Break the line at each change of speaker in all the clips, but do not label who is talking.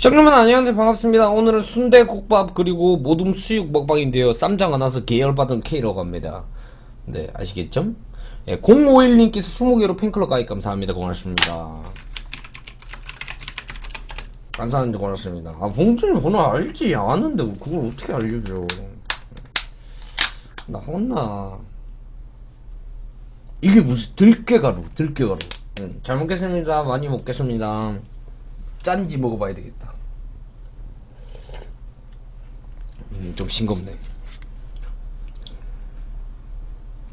시청자분 안녕하세요. 반갑습니다. 오늘은 순대국밥 그리고 모둠 수육 먹방인데요. 쌈장 안 와서 계열받은 K라고 합니다. 네 아시겠죠? 예, 051님께서 20개로 팬클럽 가입 감사합니다. 고맙습니다. 감사합니다. 고맙습니다. 아 봉준이 번호 알지? 아는데 그걸 어떻게 알려줘? 나 혼나. 이게 무슨 들깨가루 들깨가루. 응, 잘 먹겠습니다. 많이 먹겠습니다. 짠지 먹어봐야 되겠다. 음, 좀 싱겁네.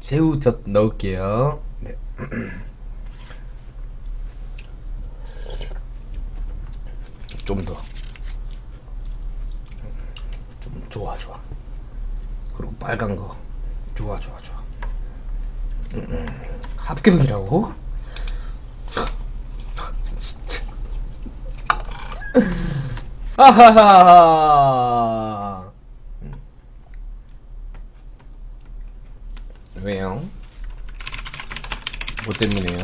새우젓 넣을게요. 네. 좀 더. 좀 좋아, 좋아. 그리고 빨간 거. 좋아, 좋아, 좋아. 음, 음. 합격이라고? 진짜. 하하하하. 왜요? 뭐 때문에요?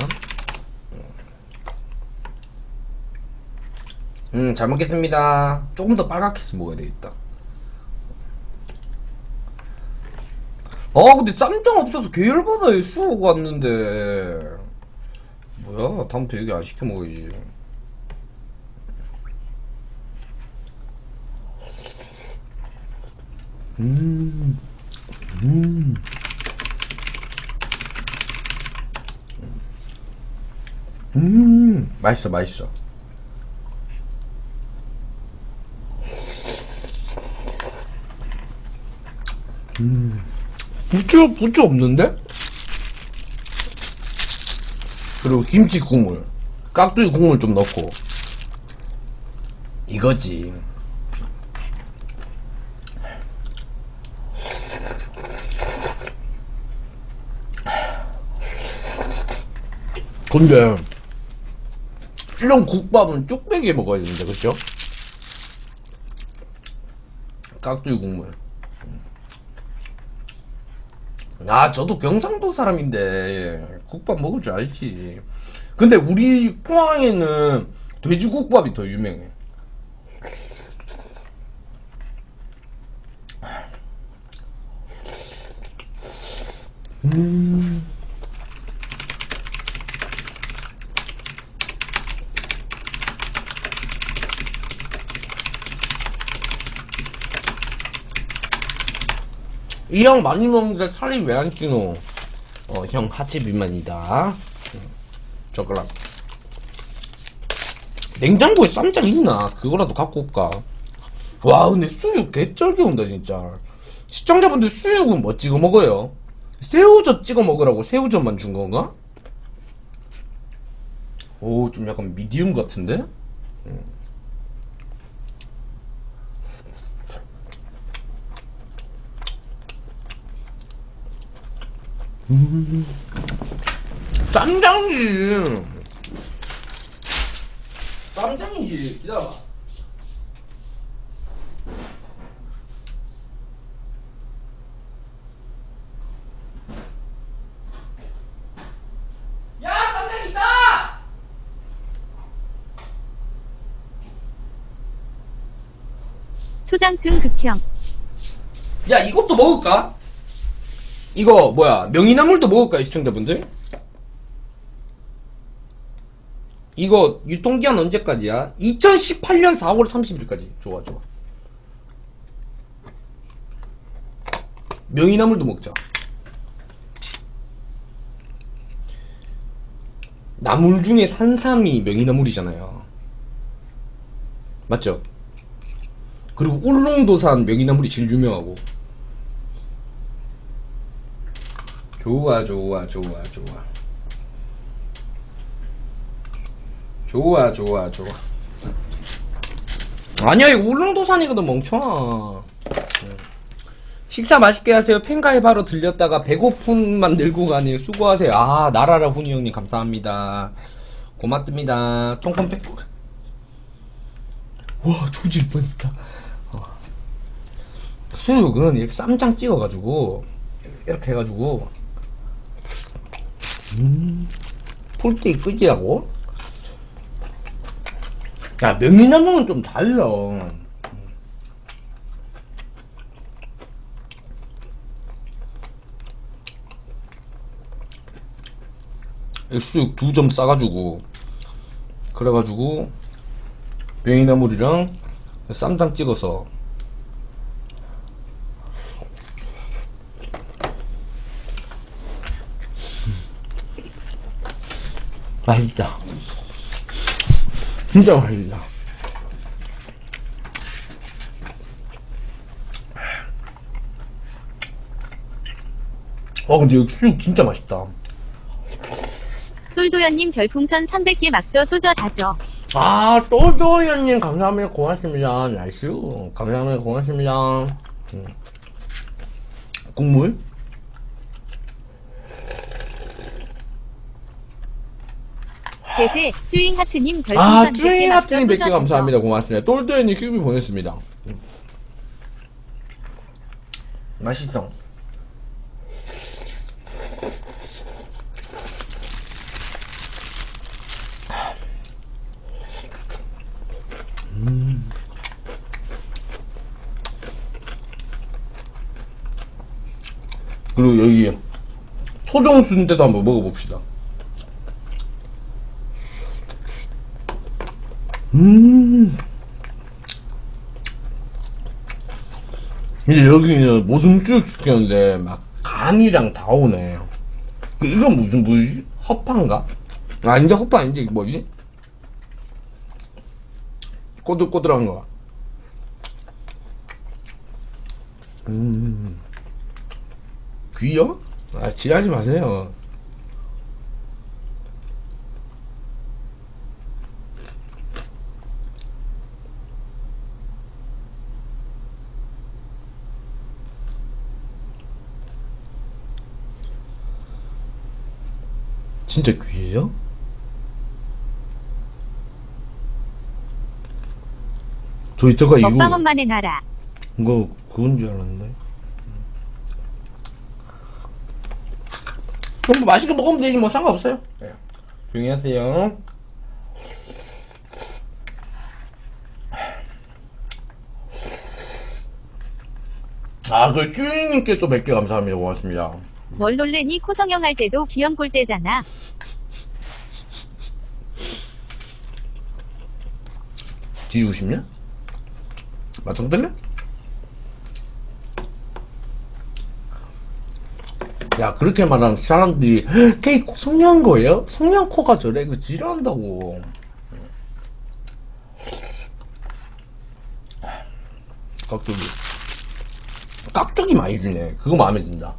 음, 잘 먹겠습니다. 조금 더 빨갛게 해서 먹어야 되겠다. 아, 근데 쌈장 없어서 계열바다에 수억 왔는데. 뭐야, 다음부터 얘기 안 시켜 먹어야지. 음, 음. 음, 맛있어, 맛있어. 음, 부추, 부추 없는데? 그리고 김치 국물, 깍두기 국물 좀 넣고. 이거지. 근데 이런 국밥은 뚝배기에 먹어야 되는데 그죠? 깍두기 국물. 아 저도 경상도 사람인데 국밥 먹을 줄 알지. 근데 우리 포항에는 돼지국밥이 더 유명해 이 형 많이 먹는데 살이 왜 안 찌노? 어, 형 하체 비만이다. 젓가락. 냉장고에 쌈장 있나? 그거라도 갖고 올까? 와, 근데 수육 개쩔게 온다, 진짜. 시청자분들 수육은 뭐 찍어 먹어요? 새우젓 찍어 먹으라고 새우젓만 준 건가? 오, 좀 약간 미디움 같은데? 쌈장이지. 쌈장이지. 기다려봐. 야, 쌈장 있다!
초장충 극형
야, 이것도 먹을까? 이거, 뭐야, 명이나물도 먹을까요, 시청자분들? 이거, 유통기한 언제까지야? 2018년 4월 30일까지. 좋아, 좋아. 명이나물도 먹자. 나물 중에 산삼이 명이나물이잖아요. 맞죠? 그리고 울릉도산 명이나물이 제일 유명하고. 좋아 좋아 좋아 좋아. 좋아 좋아 좋아. 아니야 이거 울릉도산이거든 멍청아. 응. 식사 맛있게 하세요. 팬가입하러 들렸다가 배고픔만 들고 가네요. 수고하세요. 아 나라라 훈이 형님 감사합니다. 고맙습니다. 통콘팩 와 조질 뻔했다. 어. 수육은 이렇게 쌈장 찍어가지고 이렇게 해가지고 음, 폴대기 끄지라고? 야, 명이나무는 좀 달라. 액수육 두 점 싸가지고 그래가지고 명이나물이랑 쌈장 찍어서 맛있다 진짜 맛있다 어 근데 여기 수육 진짜 맛있다
똘도연님 별풍선 300개 막죠 또저 다죠.
아, 또조연님 감사합니다. 고맙습니다. 나이스. 감사합니다. 고맙습니다. 음. 국물?
대세 쭈잉 하트님
아,
별풍선 100개
쭈잉
막죠
하트님 100개
또저 다죠.
감사합니다. 고맙습니다. 똘도연님 큐비 보냈습니다. 음. 맛있어. 음. 그리고 여기 토종 순대도 한번 먹어봅시다. 근데 여기는 모든 쭉 시켰는데 막 간이랑 다 오네. 그 이건 무슨 뭐지? 허파인가? 아닌데 허파 아닌데 이게 뭐지? 꼬들꼬들한 거. 음. 귀여? 아 지랄하지 마세요. 진짜 귀해요? 저 이따가 이거
먹방 엄마네 나라.
이거 그건 줄 알았는데. 그럼 뭐 맛있게 먹으면 되지 뭐 상관없어요. 네. 조용히 하세요. 아, 그 쭈잉님께 또 100개 감사합니다. 고맙습니다.
뭘 놀래니 코성형 할 때도 귀염골 때잖아.
뒤지고 싶냐? 맞짱 들래? 야 그렇게 말하면 사람들이 케이크 성냥 거예요? 성냥 코가 저래? 그 지랄한다고 깍두기 깍두기 많이 주네 그거 마음에 든다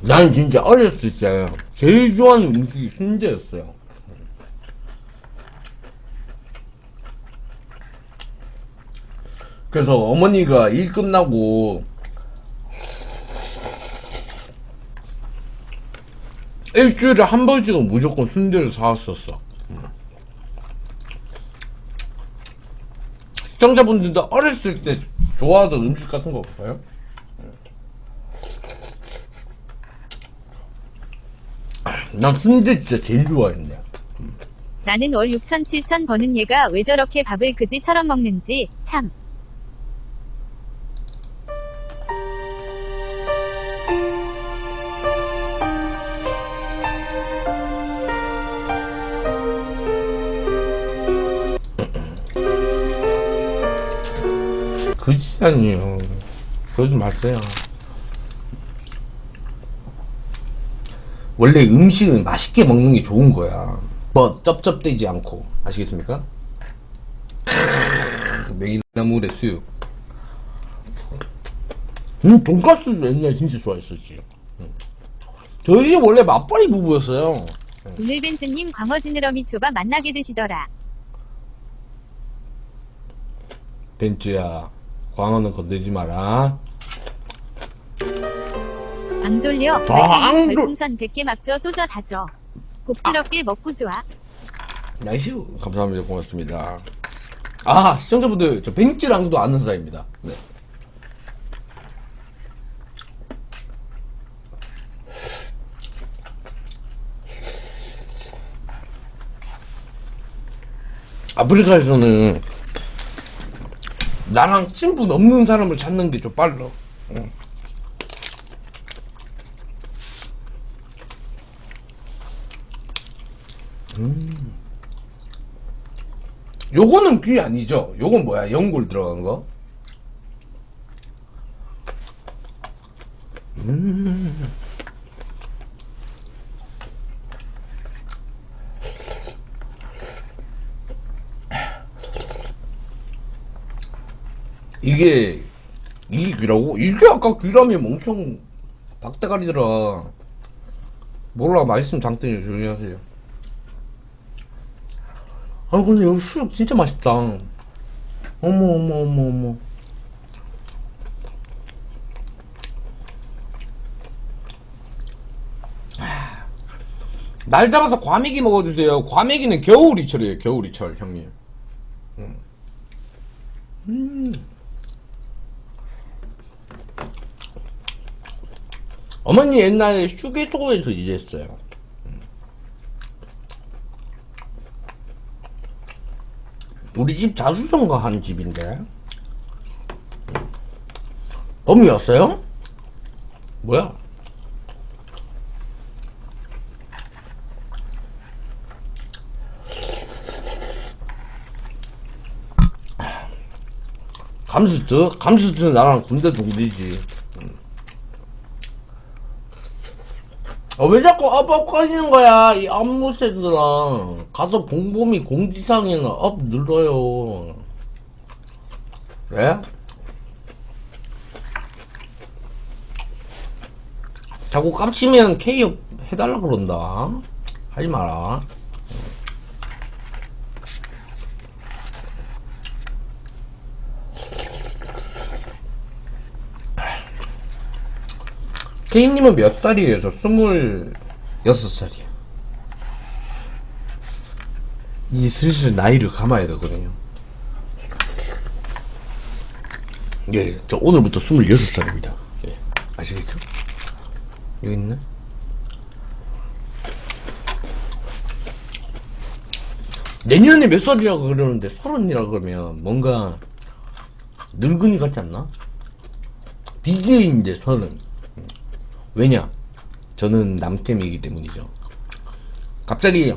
난 진짜 어렸을 때 제일 좋아하는 음식이 순대였어요. 그래서 어머니가 일 끝나고 일주일에 한 번씩은 무조건 순대를 사왔었어. 시청자분들도 어렸을 때 좋아하던 음식 같은 거 없어요? 난 순대 진짜 제일 좋아했는데.
나는 월 6천 7천 버는 얘가 왜 저렇게 밥을 그지처럼 먹는지 3.
그지 아니에요. 그러지 마세요. 원래 음식은 맛있게 먹는 게 좋은 거야. 뭐 쩝쩝대지 않고 아시겠습니까? 메기나물의 수육. 음, 돈가스도 옛날에 진짜 좋아했었지. 음. 저희 원래 맞벌이 부부였어요.
오늘 벤츠님 광어 지느러미 초밥 만나게 드시더라.
벤츠야, 광어는 건들지 마라.
안 졸려.
아, 졸-
별풍선 100개 막죠. 또저 다죠. 복스럽게 먹고 좋아.
나이스. 감사합니다. 고맙습니다. 아, 시청자분들, 저 벤츠랑도 아는 사이입니다. 네. 아프리카에서는 나랑 친분 없는 사람을 찾는 게 좀 빨라. 응. 요거는 귀 아니죠? 요건 뭐야? 연골 들어간 거? 음. 이게 이게 귀라고? 이게 아까 귀라면 엄청 박대가리더라. 몰라 맛있으면 장땡이 조용히 하세요. 아 근데 여기 수육 진짜 맛있다. 어머 어머 어머 어머. 아, 날 잡아서 과메기 먹어주세요. 과메기는 겨울이철이에요. 겨울이철 형님. 어머니 옛날에 휴게소에서 일했어요. 우리 집 자수성가 한 집인데 범이었어요? 뭐야? 감스트? 감스트 나랑 군대 동기지 아, 왜 자꾸 업업 꺼지는 거야, 이 업무새들아. 가서 봉범이 공지사항에는 업 눌러요. 네? 자꾸 깝치면 K 해달라 그런다. 하지 마라. K님은 몇 살이에요? 저 스물여섯 살이요. 이 슬슬 나이를 감아야 되거든요. 예, 저 오늘부터 스물여섯 살입니다. 예, 아시겠죠? 여기 있나? 내년에 몇 살이라고 그러는데 서른이라 그러면 뭔가 늙은이 같지 않나? BJ인데 서른. 왜냐? 저는 남캠이기 때문이죠. 갑자기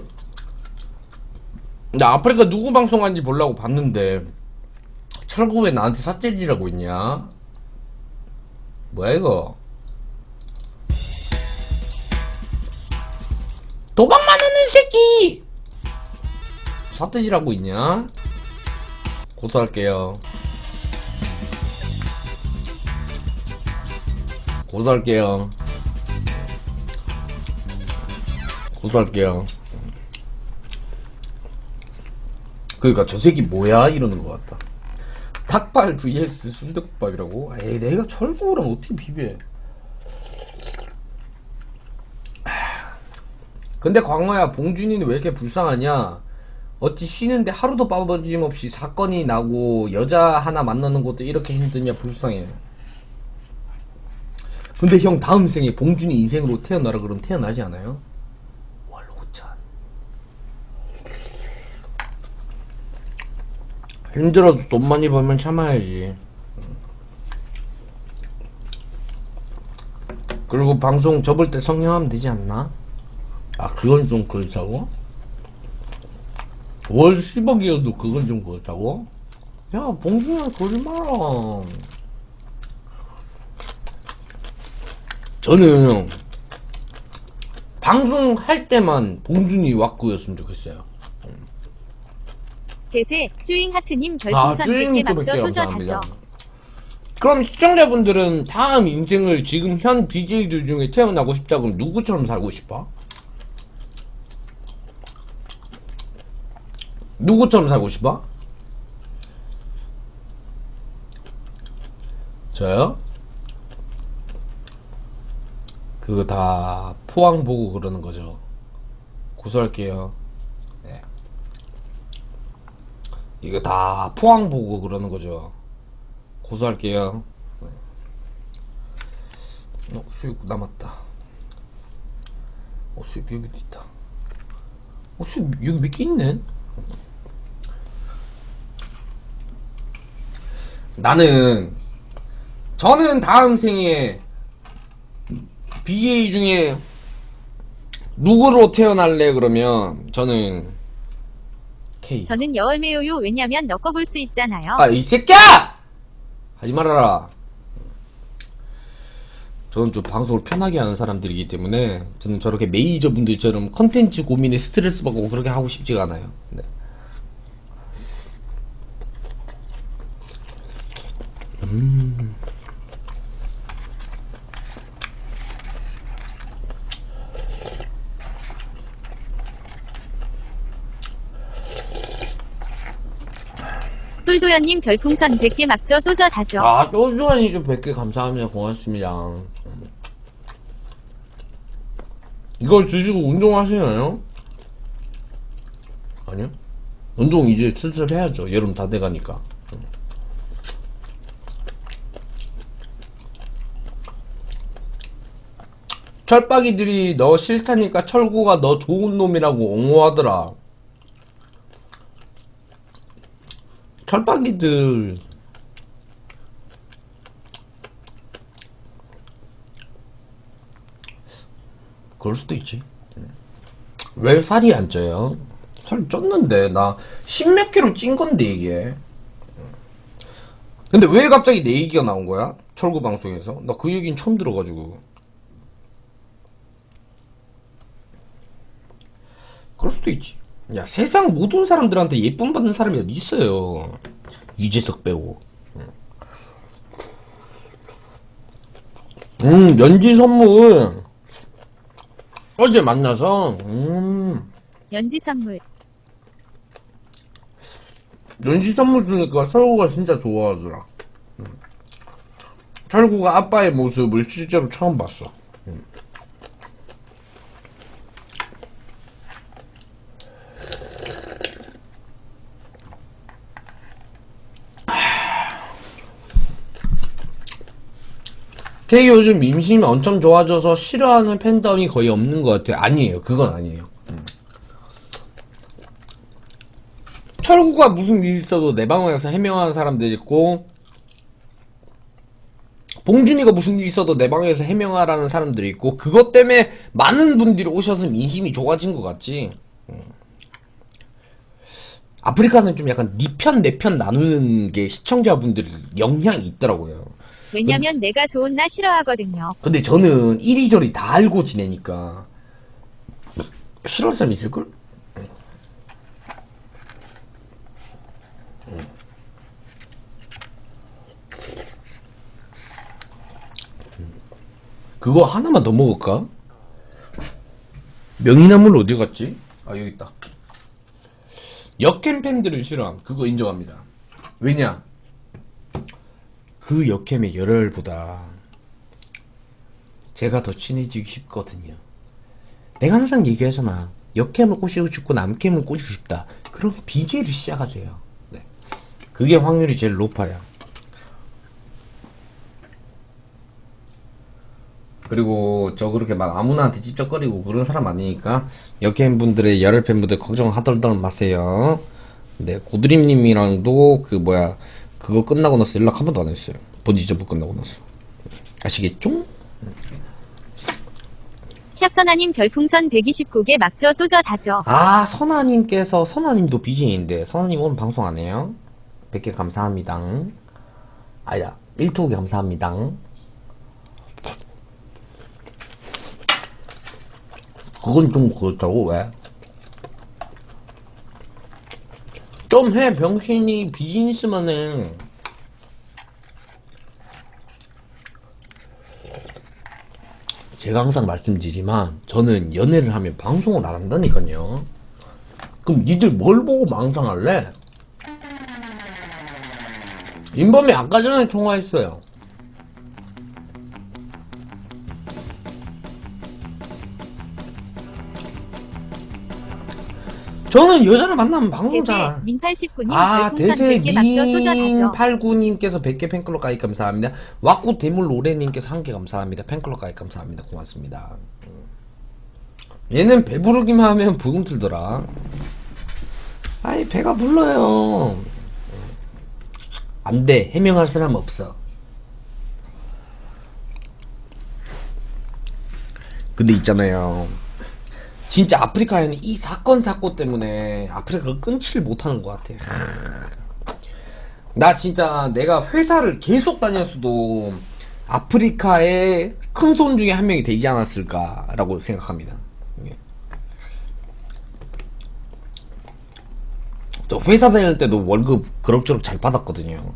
나 아프리카 누구 방송하는지 보려고 봤는데 철구 왜 나한테 삿재질하고 있냐? 뭐야 이거? 도망만 하는 새끼! 삿재질하고 있냐? 고소할게요. 고소할게요. 고소할게요. 그러니까 저 새끼 뭐야 이러는 것 같다. 닭발 vs 순대국밥이라고? 에이 내가 철구랑 어떻게 비벼? 근데 광어야 봉준이는 왜 이렇게 불쌍하냐? 어찌 쉬는데 하루도 빠짐없이 사건이 나고 여자 하나 만나는 것도 이렇게 힘드냐 불쌍해. 근데 형 다음 생에 봉준이 인생으로 태어나라 그러면 태어나지 않아요? 월 5천. 힘들어도 돈 많이 벌면 참아야지. 그리고 방송 접을 때 성령하면 되지 않나? 아 그건 좀 그렇다고? 월 10억이어도 그건 좀 그렇다고? 야 봉준아 그러지 마라 저는 방송할 때만 봉준이 왁구였으면 좋겠어요
대세 쭈잉 하트님
아,
별풍선 100개
쭈잉님 또
막죠.
100개
또저
감사합니다.
다죠.
그럼 시청자분들은 다음 인생을 지금 현 BJ들 중에 태어나고 싶다 그럼 누구처럼 살고 싶어? 누구처럼 살고 싶어? 저요? 그거 다 포항 보고 그러는 거죠. 고소할게요. 네. 이거 다 포항 보고 그러는 거죠. 고소할게요. 네. 어, 수육 남았다. 어, 수육 여기 있다. 어, 수육 여기 몇 개 있네? 나는, 저는 다음 생에 BJ 중에 누구로 태어날래 그러면 저는 K.
저는 여월매요요 왜냐면 너거볼수 있잖아요.
아, 이 새끼야! 하지 말아라. 저는 좀 방송을 편하게 하는 사람들이기 때문에 저는 저렇게 메이저 분들처럼 컨텐츠 고민에 스트레스 받고 그렇게 하고 싶지가 않아요. 네.
똘도연님 별풍선 100개 막저 또저 다죠.
아, 좀 100개 감사합니다. 고맙습니다. 이걸 드시고 운동하시나요? 아니요? 운동 이제 슬슬 해야죠. 여름 다 돼가니까. 철박이들이 너 싫다니까 철구가 너 좋은 놈이라고 옹호하더라. 철박이들 그럴 수도 있지. 왜 살이 안 쪄요? 살 쪘는데 나 십몇 킬로 찐 건데 이게. 근데 왜 갑자기 내 얘기가 나온 거야? 철구 방송에서 나 그 얘기는 처음 들어가지고. 그럴 수도 있지. 야 세상 모든 사람들한테 예쁨 받는 사람이 어디 있어요? 유재석 빼고. 음 연지 선물. 어제 만나서 음
연지 선물.
연지 선물 주니까 설구가 진짜 좋아하더라. 음. 설구가 아빠의 모습을 실제로 처음 봤어. K 요즘 민심이 엄청 좋아져서 싫어하는 팬덤이 거의 없는 것 같아요. 아니에요. 그건 아니에요. 철구가 무슨 일 있어도 내 방송에서 해명하는 사람들 있고 봉준이가 무슨 일 있어도 내 방에서 해명하라는 사람들이 있고 그것 때문에 많은 분들이 오셔서 민심이 좋아진 것 같지 음. 아프리카는 좀 약간 니편내편 나누는 게 시청자분들 영향이 있더라고요
왜냐면 내가 좋은 나 싫어하거든요.
근데 저는 이리저리 다 알고 지내니까 싫어할 사람 있을걸? 그거 하나만 더 먹을까? 명이나물 어디 갔지? 아 여기 있다 역캠 팬들을 싫어함 그거 인정합니다 왜냐 그 역캠의 열혈보다 제가 더 친해지고 싶거든요. 내가 항상 얘기하잖아. 역캠을 꼬시고 싶고 남캠을 꼬시고 싶다. 그럼 BJ를 시작하세요. 네. 그게 확률이 제일 높아요. 그리고 저 그렇게 막 아무나한테 찝쩍거리고 그런 사람 아니니까 역캠 분들의 열혈 팬분들 걱정하덜덜 마세요. 네, 고드림님이랑도 그 뭐야 그거 끝나고 나서 연락 한 번도 안 했어요. 번지 점프 끝나고 나서 아시겠죠?
샵선아님 별풍선 129개 막저 또저 다죠.
아 선아님께서 선아님도 BJ인데 선아님 오늘 방송 안 해요? 100개 감사합니다. 아니다 1투 감사합니다. 그건 좀 그렇다고 왜? 좀 해 병신이 비즈니스만은 제가 항상 말씀드리지만 저는 연애를 하면 방송을 안 한다니까요. 그럼 니들 뭘 보고 망상할래? 인범이 아까 전에 통화했어요. 저는 여자를 만나면 방송
대세
잘.
민89님
아,
별풍선
대세
100개 막저 또저다죠.
민89님께서 100개 팬클럽 가입 감사합니다. 왁구 대물 노래님께서 1개 감사합니다. 팬클럽 가입 감사합니다. 고맙습니다. 음. 얘는 배부르기만 하면 부금 틀더라. 아이, 배가 불러요. 안 돼. 해명할 사람 없어. 근데 있잖아요. 진짜 아프리카에는 이 사건 사고 때문에 아프리카를 끊지를 못하는 것 같아. 나 진짜 내가 회사를 계속 다녔어도 아프리카의 큰 손 중에 한 명이 되지 않았을까라고 생각합니다. 예. 저 회사 다닐 때도 월급 그럭저럭 잘 받았거든요.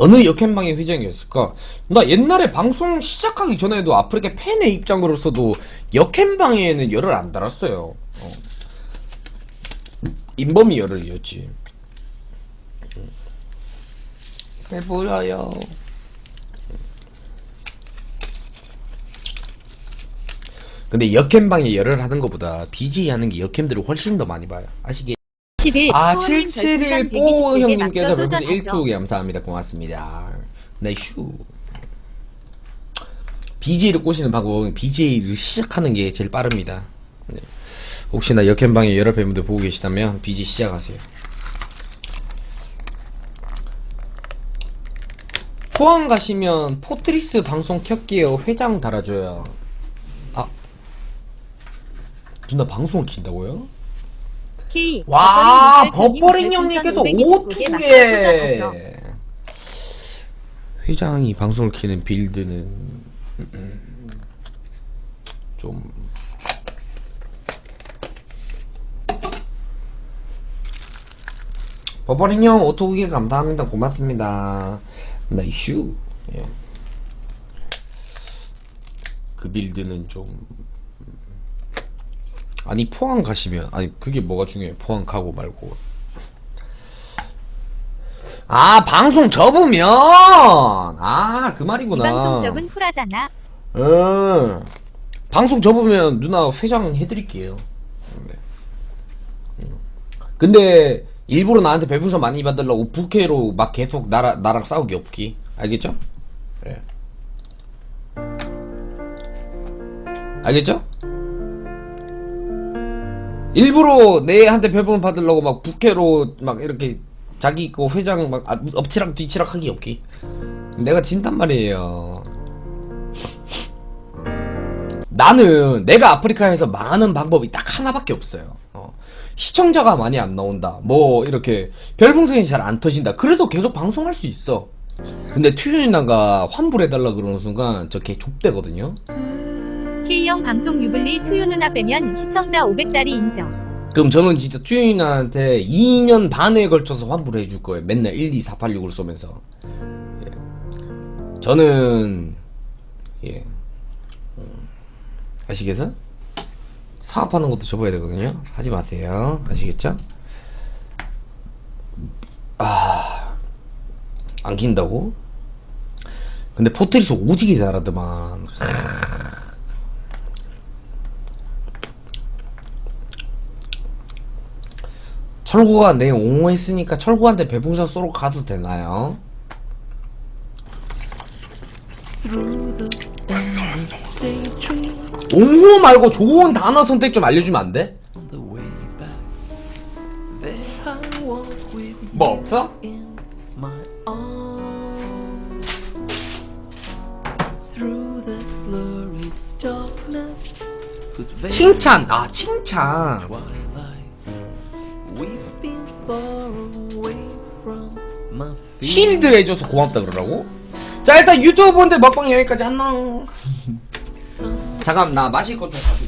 어느 역행방의 회장이었을까? 나 옛날에 방송 시작하기 전에도 아프리카 팬의 입장으로서도 역행방에는 열을 안 달았어요. 어. 인범이 열을 이었지. 배불러요. 근데 역행방에 열을 하는 것보다 BJ 하는 게 역행들을 훨씬 더 많이 봐요. 아시겠?
11
아,
소원님
771
별풍선
뽀
129개
형님께서 별풍선
또저다죠.
1개 감사합니다. 고맙습니다. 네, 슈. BJ를 꼬시는 방법은 BJ를 시작하는 게 제일 빠릅니다. 네. 혹시나 역행방에 여러 팬분들 보고 계시다면 BJ 시작하세요. 포항 가시면 포트리스 방송 켤게요. 회장 달아줘요. 아. 누나 방송을 킨다고요?
K
와,
버버링
형님께서
별풍선 529개 막저 또저다죠.
5개 회장이 방송을 키는 빌드는 좀 버버링 형 오토구기 감사합니다 고맙습니다 나 이슈 예. 그 빌드는 좀 아니 포항 가시면 아니 그게 뭐가 중요해 포항 가고 말고 아 방송 접으면
아그이
말이구나
방송 접은 후라잖아.
응 방송 접으면 누나 회장 해드릴게요 네. 음. 근데 일부러 나한테 별풍선 많이 받으려고 부캐로 막 계속 나라, 나랑 싸우기 없기 알겠죠? 예. 알겠죠? 일부러 내한테 별풍선 받으려고 막 부캐로 막 이렇게 자기 거 회장 막 아, 엎치락 뒤치락 하기 없기. 내가 진단 말이에요. 나는 내가 아프리카에서 망하는 방법이 딱 하나밖에 없어요. 어. 시청자가 많이 안 나온다. 뭐 이렇게 별풍선이 잘 안 터진다. 그래도 계속 방송할 수 있어. 근데 튜유나가 환불해달라 그러는 순간 저걔 족대거든요
K형 방송 유블리 투유 누나 빼면 시청자 500달이 인정.
그럼 저는 진짜 튜유나한테 2년 반에 걸쳐서 환불해 줄 거예요. 맨날 1, 2, 4, 8, 6을 쏘면서. 예. 저는, 예. 음, 아시겠어? 사업하는 것도 접어야 되거든요. 하지 마세요. 아시겠죠? 아, 안 긴다고? 근데 포트리스 오지게 잘하더만. 철구가 내 옹호했으니까 철구한테 배풍선 쏘러 가도 되나요? 옹호 말고 좋은 단어 선택 좀 알려주면 안 돼? 뭐 없어? 칭찬 아 칭찬 쉴드 해줘서 고맙다 그러라고? 자 일단 유튜브 본데 먹방 여기까지 안녕 잠깐 나 마실 것좀 가져